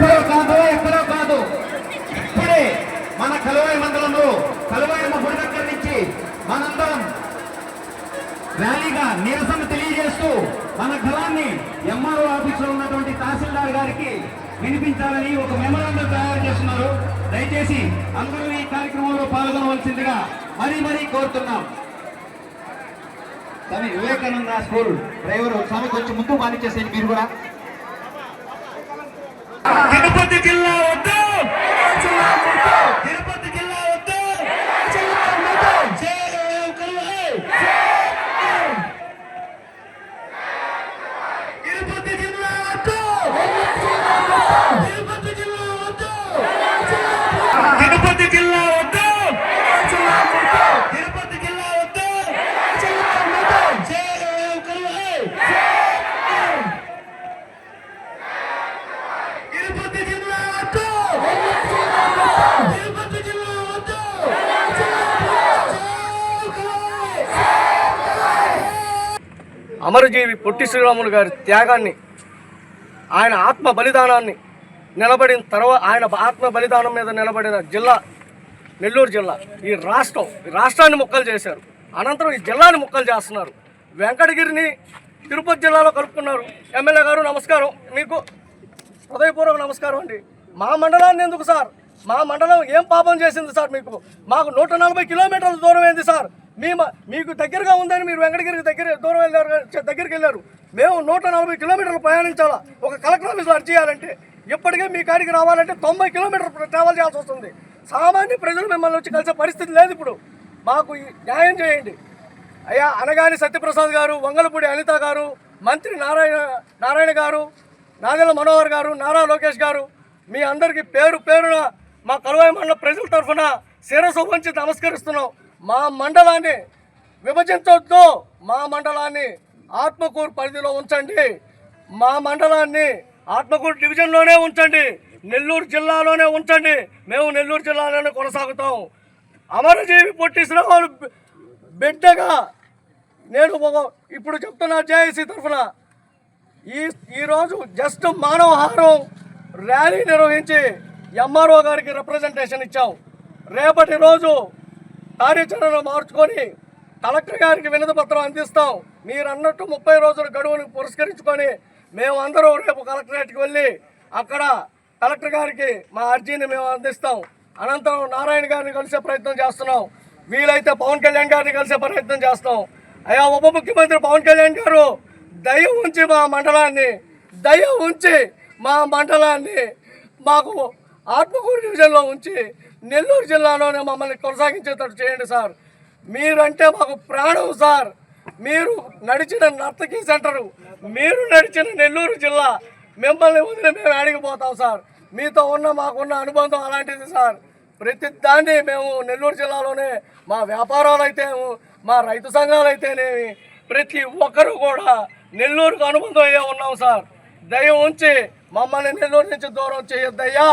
ఇప్పుడో కాదు ఎక్కడో కాదు. ఇప్పుడే మన కలువాయి మండలంలో కలువాయమ్మ గుడి దగ్గర నుంచి మనందరం ర్యాలీగా నిరసన తెలియజేస్తూ మన గలాన్ని ఎంఆర్ఓ ఆఫీసులో ఉన్నటువంటి తహసీల్దార్ గారికి వినిపించాలని ఒక మెమరాండం తయారు చేస్తున్నారు. దయచేసి అందరూ ఈ కార్యక్రమంలో పాల్గొనవలసిందిగా మరీ మరీ కోరుతున్నాం. స్వామి వివేకానంద స్కూల్ డ్రైవర్ స్వామి కొంచెం ముందు మానిచ్చేసేయండి మీరు కూడా. తిరుపతి జిల్లా అమరజీవి పొట్టి శ్రీరాములు గారి త్యాగాన్ని ఆయన ఆత్మ బలిదానాన్ని నిలబడిన తర్వాత ఆయన ఆత్మ బలిదానం మీద నిలబడిన జిల్లా నెల్లూరు జిల్లా ఈ రాష్ట్రం ఈ రాష్ట్రాన్ని ముక్కలు చేశారు. అనంతరం ఈ జిల్లాని ముక్కలు చేస్తున్నారు. వెంకటగిరిని తిరుపతి జిల్లాలో కలుపుకున్నారు. ఎమ్మెల్యే గారు నమస్కారం. మీకు హృదయపూర్వక నమస్కారం అండి. మా మండలాన్ని ఎందుకు సార్? మా మండలం ఏం పాపం చేసింది సార్ మీకు? మాకు నూట నలభై కిలోమీటర్ల దూరం ఏంది సార్? మీ మీకు దగ్గరగా ఉందని మీరు వెంకటగిరికి దగ్గర దూరం వెళ్ళారు దగ్గరికి వెళ్ళారు. మేము నూట నలభై కిలోమీటర్లు ప్రయాణించాలా? ఒక కలెక్టర్ ఆఫీస్లో అర్జీ చేయాలంటే ఇప్పటికే మీ కాడికి రావాలంటే తొంభై కిలోమీటర్లు ట్రావెల్ చేయాల్సి వస్తుంది. సామాన్య ప్రజలు మిమ్మల్ని వచ్చి కలిసే పరిస్థితి లేదు ఇప్పుడు. మాకు న్యాయం చేయండి. అయ్యా అనగాని సత్యప్రసాద్ గారు వంగలపూడి అనిత గారు మంత్రి నారాయణ నారాయణ గారు నాదెల మనోహర్ గారు నారా లోకేష్ గారు మీ అందరికీ పేరు పేరున కలువాయి మండల ప్రజల తరఫున శిరస్సు వంచి నమస్కరిస్తున్నాం. మా మండలాన్ని విభజించవద్దు మా మండలాన్ని ఆత్మకూరు పరిధిలో ఉంచండి. మా మండలాన్ని ఆత్మకూరు డివిజన్లోనే ఉంచండి. నెల్లూరు జిల్లాలోనే ఉంచండి. మేము నెల్లూరు జిల్లాలోనే కొనసాగుతాం. అమరజీవి పొట్టి శ్రీరాములు బిడ్డగా నేను ఇప్పుడు చెప్తున్నా జేఏసీ తరఫున. ఈ ఈరోజు జస్ట్ మానవహారం ర్యాలీ నిర్వహించి ఎంఆర్ఓ గారికి రిప్రజెంటేషన్ ఇచ్చాం రేపటి రోజు కార్యాచరణ మార్చుకొని కలెక్టర్ గారికి వినతి పత్రం అందిస్తాం మీరు అన్నట్టు ముప్పై రోజుల గడువును పురస్కరించుకొని మేము అందరూ రేపు కలెక్టరేట్కి వెళ్ళి అక్కడ కలెక్టర్ గారికి మా అర్జీని మేము అందిస్తాం. అనంతరం నారాయణ గారిని కలిసే ప్రయత్నం చేస్తున్నాం. వీలైతే పవన్ కళ్యాణ్ గారిని కలిసే ప్రయత్నం చేస్తాం. అయ్యా ఉప ముఖ్యమంత్రి పవన్ కళ్యాణ్ గారు దయ ఉంచి మా మండలాన్ని దయ ఉంచి మా మండలాన్ని మాకు ఆత్మకూరు డివిజన్లో ఉంచి నెల్లూరు జిల్లాలోనే మమ్మల్ని కొనసాగించేటట్టు చేయండి సార్. మీరంటే మాకు ప్రాణం సార్. మీరు నడిచిన నర్తకీ సెంటరు మీరు నడిచిన నెల్లూరు జిల్లా మిమ్మల్ని వదిలి మేము అడిగిపోతాం సార్. మీతో ఉన్న మాకున్న అనుబంధం అలాంటిది సార్. ప్రతి దాన్ని మేము నెల్లూరు జిల్లాలోనే మా వ్యాపారాలు అయితే మా రైతు సంఘాలు అయితేనేమి ప్రతి ఒక్కరూ కూడా నెల్లూరుకు అనుబంధం అయ్యే ఉన్నాం సార్. దయ ఉంచి మమ్మల్ని నెల్లూరు నుంచి దూరం చేయొద్దయ్యా.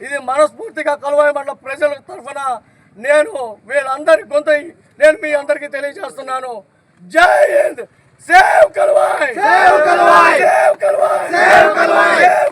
ఇది మనస్ఫూర్తిగా కలువాయి మండల ప్రజల తరఫున నేను వీళ్ళందరి గొంత నేను మీ అందరికీ తెలియజేస్తున్నాను. Jai Hind! Save Kaluvai! Save Kaluvai! Save Kaluvai! Save Kaluvai! Save Kaluvai